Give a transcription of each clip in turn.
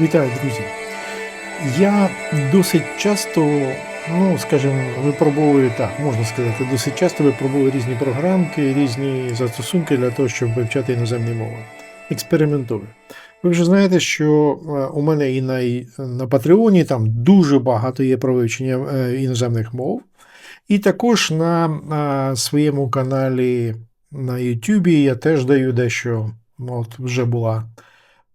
Вітаю, друзі. Я досить часто, ну, скажімо, випробовую так, можна сказати, досить часто випробовую різні програмки, різні застосунки для того, щоб вивчати іноземні мови. Експериментую. Ви вже знаєте, що е, у мене і на, на Патреоні там дуже багато є про вивчення е, іноземних мов. І також на, на своєму каналі на Ютубі я теж даю дещо. От вже була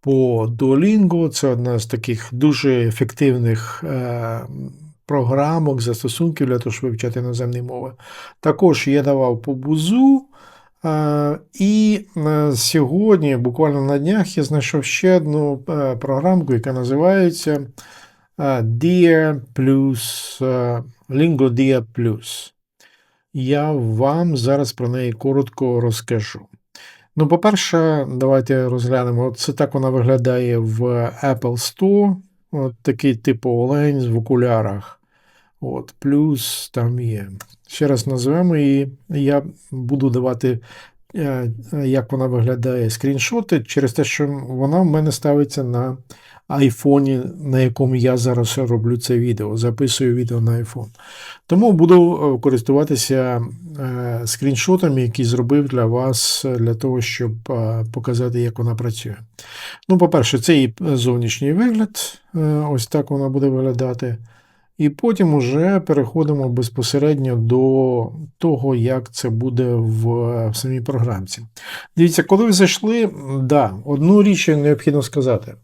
по Duolingo. Це одна з таких дуже ефективних е, програмок, застосунків для того, щоб вивчати іноземні мови. Також я давав по бузу. Е, і е, сьогодні, буквально на днях, я знайшов ще одну програмку, яка називається Dia Plus е, LingoDia Plus. Я вам зараз про неї коротко розкажу. Ну, по-перше, давайте розглянемо. Це так вона виглядає в Apple Store. От такий типу олень в окулярах. От, Плюс там є. Ще раз назвемо її. Я буду давати, е, як вона виглядає, скріншоти через те, що вона в мене ставиться на айфоні, на якому я зараз роблю це відео, записую відео на iPhone. Тому буду е, користуватися е, скріншотами, які зробив для вас, е, для того, щоб показати, як вона працює. Ну, по-перше, це її зовнішній вигляд, ось так вона буде виглядати. І потім уже переходимо безпосередньо до того, як це буде в, в самій програмці. Дивіться, коли ви зайшли, да, одну річ необхідно сказати.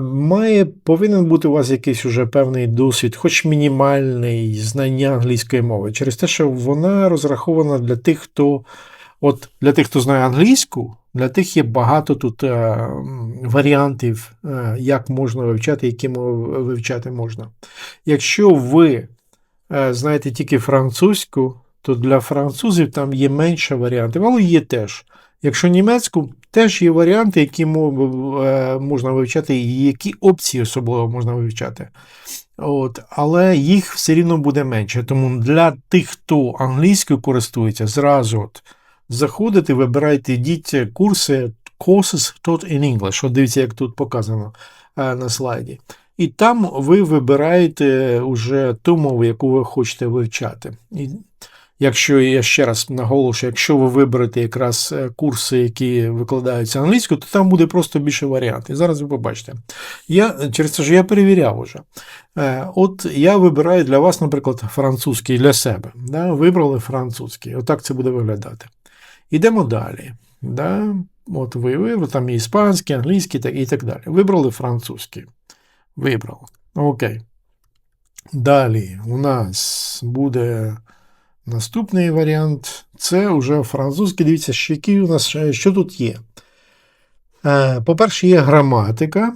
Має, повинен бути у вас якийсь уже певний досвід, хоч мінімальний знання англійської мови, через те, що вона розрахована для тих, хто от для тих, хто знає англійську, для тих є багато тут е, варіантів, е, як можна вивчати, які мови вивчати можна. Якщо ви е, знаєте тільки французьку, то для французів там є менше варіантів, але є теж. Якщо німецьку, теж є варіанти, які можна вивчати, і які опції особливо можна вивчати. От, Але їх все рівно буде менше. Тому для тих, хто англійською користується, зразу от заходите, вибирайте, йдіть курси Courses Taught in English. От дивіться, як тут показано на слайді. І там ви вибираєте вже ту мову, яку ви хочете вивчати. Якщо я ще раз наголошую, якщо ви виберете якраз курси, які викладаються англійською, то там буде просто більше варіантів. Зараз ви побачите. Я через це ж я перевіряв уже. От я вибираю для вас, наприклад, французький для себе. Да? Вибрали французький. Отак це буде виглядати. Йдемо далі. Да? От ви вибрали там і іспанський, англійський і так далі. Вибрали французький. Вибрали. Окей. Далі у нас буде. Наступний варіант це вже французький. Дивіться, що який у нас що тут є. По-перше, є граматика.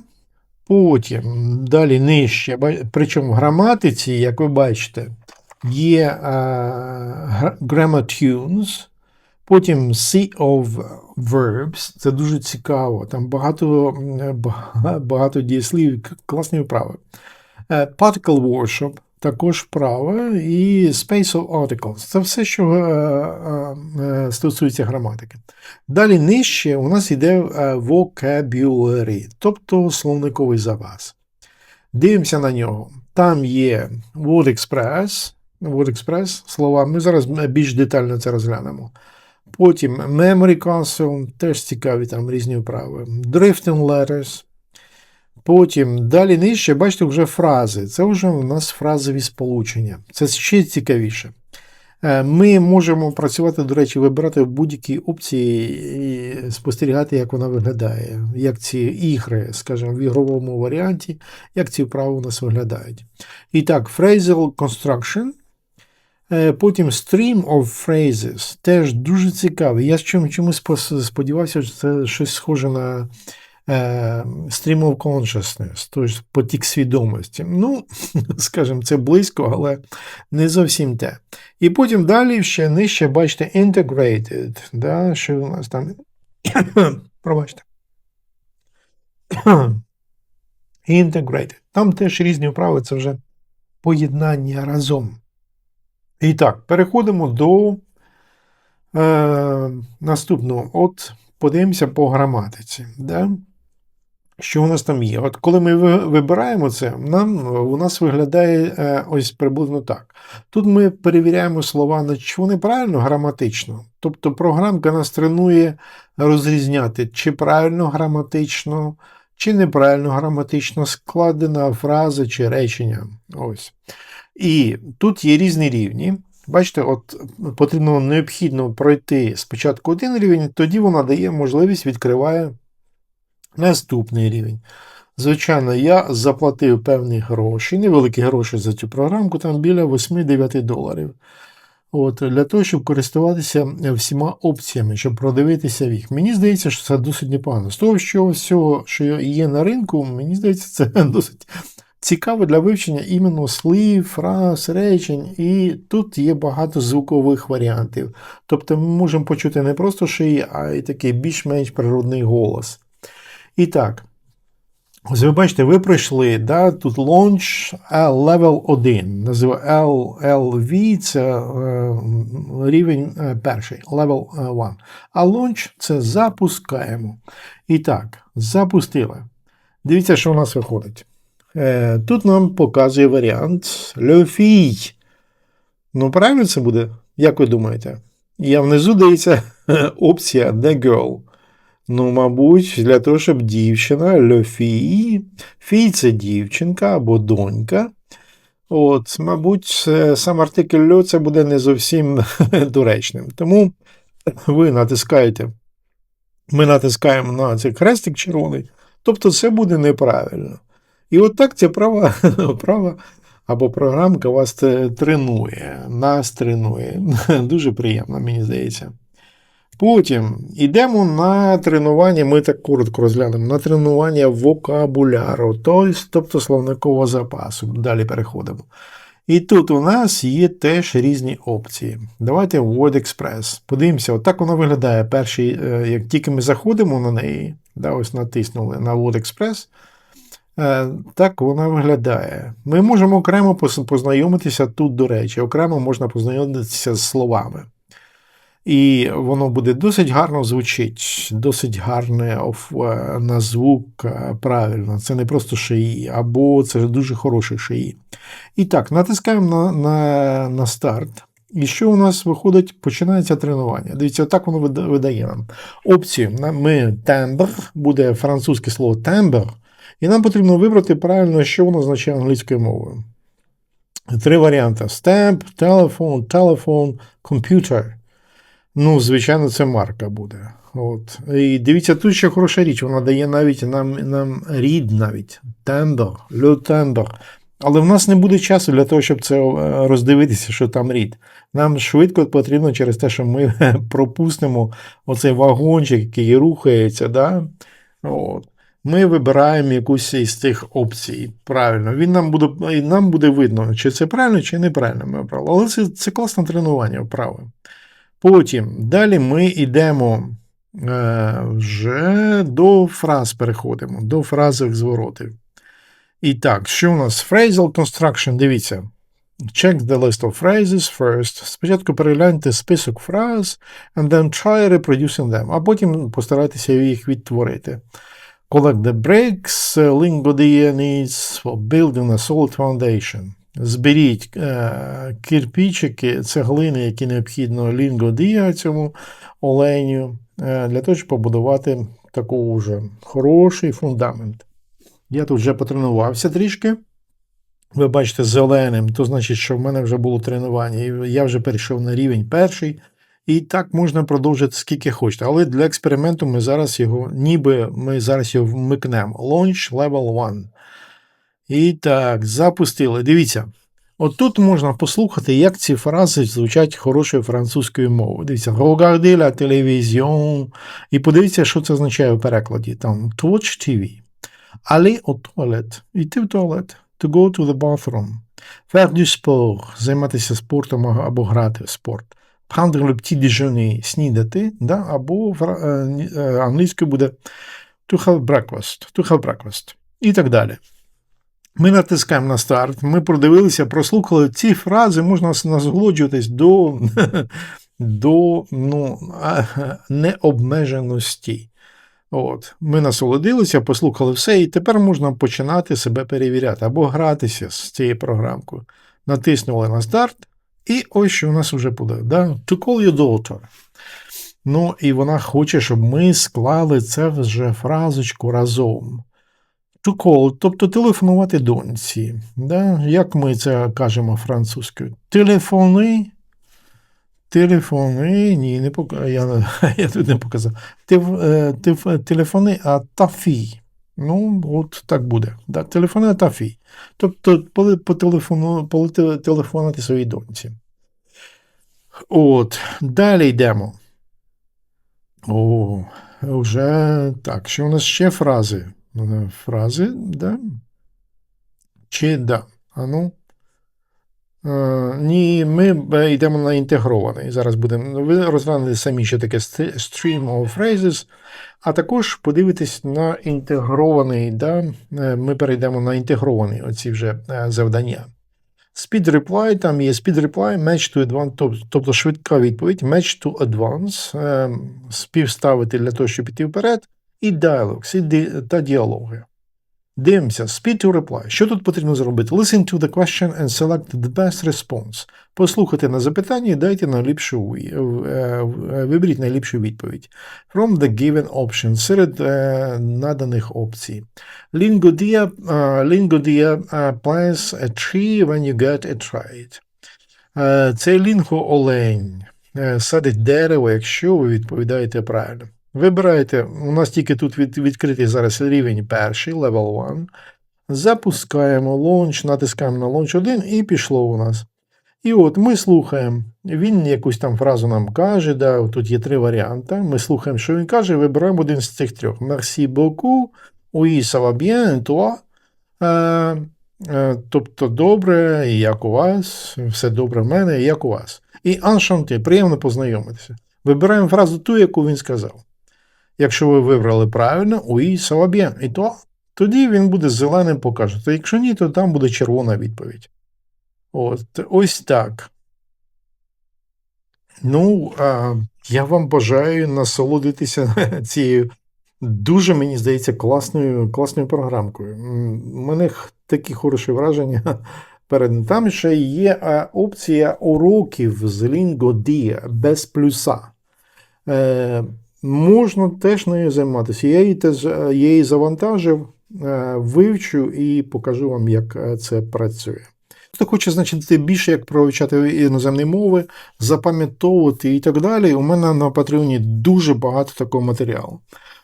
Потім далі нижче. Причому в граматиці, як ви бачите, є grammar tunes. Потім Sea of Verbs. Це дуже цікаво. Там багато багато дієслів, класні вправи. Particle Workshop також вправа і Space of Articles. Це все, що е, е, стосується граматики. Далі нижче у нас йде vocabulary, тобто словниковий запас. Дивимося на нього. Там є Word Express, Word Express слова. Ми зараз більш детально це розглянемо. Потім Memory Console, теж цікаві там різні вправи. Drifting Letters. Потім далі нижче, бачите, вже фрази. Це вже у нас фразові сполучення. Це ще цікавіше. Ми можемо працювати, до речі, вибирати будь-які опції і спостерігати, як вона виглядає, як ці ігри, скажімо, в ігровому варіанті, як ці вправи у нас виглядають. І так, phrasal construction. Потім stream of phrases. Теж дуже цікавий. Я чомусь сподівався, що це щось схоже на Stream of Consciousness, тобто потік свідомості. Ну, скажімо, це близько, але не зовсім те. І потім далі ще нижче, бачите, integrated. Да, Що у нас там? Пробачте. Integrated. Там теж різні вправи, це вже поєднання разом. І так, переходимо до е, наступного. От, подивимося по граматиці. Да? Що у нас там є? От коли ми вибираємо це, нам е, у нас виглядає е, ось приблизно так. Тут ми перевіряємо слова, чи вони правильно граматично. Тобто програмка нас тренує розрізняти, чи правильно граматично, чи неправильно граматично складена фраза чи речення. Ось. І тут є різні рівні. Бачите, от потрібно необхідно пройти спочатку один рівень, тоді вона дає можливість, відкриває наступний рівень. Звичайно, я заплатив певні гроші, невеликі гроші за цю програмку, там біля 8-9 доларів. От, для того, щоб користуватися всіма опціями, щоб продивитися їх. Мені здається, що це досить непогано. З того, що всього, що є на ринку, мені здається, це досить цікаво для вивчення іменно слів, фраз, речень. І тут є багато звукових варіантів. Тобто ми можемо почути не просто шиї, а й такий більш-менш природний голос. І так. Ось ви бачите, ви пройшли, да, тут launch level 1, називає LLV, це е, рівень е, перший, level 1. А launch це запускаємо. І так, запустили. Дивіться, що у нас виходить. Е, тут нам показує варіант Le Ну, правильно це буде? Як ви думаєте? Я внизу дається опція The Girl. Ну, мабуть, для того, щоб дівчина Льофій, фій це дівчинка або донька. От, Мабуть, сам артикль льо це буде не зовсім доречним. Тому ви натискаєте, ми натискаємо на цей хрестик червоний, тобто це буде неправильно. І от так ця права, права або програмка вас тренує, нас тренує. Дуже приємно, мені здається. Потім йдемо на тренування, ми так коротко розглянемо, на тренування вокабуляру, тобто, словникового запасу. Далі переходимо. І тут у нас є теж різні опції. Давайте Word Express. Подивимося, отак вона виглядає. Перший, е, як тільки ми заходимо на неї, да, ось натиснули на Word Express, е, так вона виглядає. Ми можемо окремо познайомитися тут, до речі, окремо можна познайомитися з словами. І воно буде досить гарно звучить, досить гарне е, на звук е, правильно. Це не просто шиї, або це дуже хороші шиї. І так, натискаємо на, на, на старт. І що у нас виходить? Починається тренування. Дивіться, отак воно видає нам. Опцію. Ми тембр, буде французьке слово тембр, і нам потрібно вибрати правильно, що воно означає англійською мовою. Три варіанти: stamp, телефон, телефон, комп'ютер. Ну, звичайно, це марка буде. От. І дивіться, тут ще хороша річ, вона дає навіть нам, нам рід навіть. Тембр, лю тембр. Але в нас не буде часу для того, щоб це е, роздивитися, що там рід. Нам швидко потрібно через те, що ми пропустимо оцей вагончик, який рухається. Да? От. Ми вибираємо якусь із цих опцій. Правильно. Він нам буде, і нам буде видно, чи це правильно, чи неправильно ми обрали. Але це, це класне тренування вправи. Потім далі ми йдемо е, вже до фраз переходимо, до фразових зворотів. І так, що у нас? Phrasal construction, дивіться. Check the list of phrases first. Спочатку перегляньте список фраз, and then try reproducing them, а потім постарайтеся їх відтворити. Collect the bricks, uh, Lingodia needs for building a solid foundation. Зберіть е, кирпичики, цеглини, які необхідно Lingodia цьому оленю, е, для того, щоб побудувати такий вже хороший фундамент. Я тут вже потренувався трішки. Ви бачите, зеленим, то значить, що в мене вже було тренування, і я вже перейшов на рівень перший. І так можна продовжити скільки хочете. Але для експерименту ми зараз його, ніби ми зараз його вмикнемо. Launch Level 1. І так, запустили. Дивіться. От тут можна послухати, як ці фрази звучать хорошою французькою мовою. Дивіться, regarder la télévision. І подивіться, що це означає в перекладі. Там watch TV. Aller au toilet. Йти в туалет. To go to the bathroom. Faire du sport. Займатися спортом або грати в спорт. Prendre le petit déjeuner. Снідати. Да? Або е, е, англійською буде to have breakfast. To have breakfast. І так далі. Ми натискаємо на старт, ми продивилися, прослухали ці фрази, можна насолоджуватись до, до ну, необмеженості. От. Ми насолодилися, послухали все, і тепер можна починати себе перевіряти або гратися з цією програмкою. Натиснули на старт, і ось що у нас вже буде. Да? To call your daughter. Ну, і вона хоче, щоб ми склали це вже фразочку разом. To call, тобто телефонувати доньці. Да? Як ми це кажемо французькою? Телефони. Телефони. Ні, не пок... я, я тут не показав. Е, телефони, а тафі. Ну, от так буде. Да? Телефони тафі. Тобто телефонувати своїй доньці. От, далі йдемо. О, вже так. Що у нас ще фрази? Е, Фрази, да? Чи да? А ну. Е, ні, ми е, йдемо на інтегрований. Зараз будемо. Ви розглянули самі, що таке stream of phrases, а також подивитись на інтегрований. Да? Ми перейдемо на інтегровані оці вже завдання. Speed reply, там є speed reply, match to advance, тобто швидка відповідь, match to advance, співставити для того, щоб піти вперед, і dialogues, та діалоги. Дивимося, speed to reply. Що тут потрібно зробити? Listen to the question and select the best response. Послухайте на запитання і дайте найліпшу е, е, виберіть найліпшу відповідь. From the given options серед е, наданих опцій. Lingodia, Lingodia plants a tree when you get it right. Е, Цей лінго олень садить дерево, якщо ви відповідаєте правильно. Вибираєте, у нас тільки тут від, відкритий зараз рівень перший, level 1. Запускаємо лонч, натискаємо на лонч 1 і пішло у нас. І от ми слухаємо. Він якусь там фразу нам каже, да, тут є три варіанти. Ми слухаємо, що він каже, вибираємо один з цих трьох. Merci beaucoup, oui, ça va bien, toi? Е, е, тобто, добре, як у вас, все добре в мене, як у вас. І enchanté, приємно познайомитися. Вибираємо фразу ту, яку він сказав. Якщо ви вибрали правильно, ça va bien, і то, тоді він буде зеленим покаже. То якщо ні, то там буде червона відповідь. От, ось так. Ну, а, я вам бажаю насолодитися цією дуже, мені здається, класною, класною програмкою. У мене такі хороші враження. Перед там ще є опція уроків з Lingodia без плюса. Можна теж нею займатися. Я її, теж, е, я її завантажив, е, вивчу і покажу вам, як е, це працює. Хто хоче значити більше, як провчати іноземні мови, запам'ятовувати і так далі, у мене на Патреоні дуже багато такого матеріалу.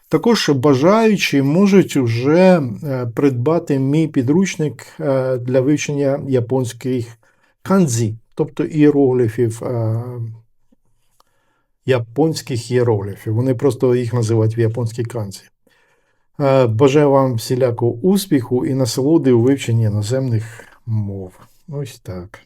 Також бажаючі можуть вже придбати мій підручник для вивчення японських канзі, тобто іерогліфів, японських іерогліфів. Вони просто їх називають в японській канзі. Е, Бажаю вам всілякого успіху і насолоди у вивченні іноземних мов. Ось так.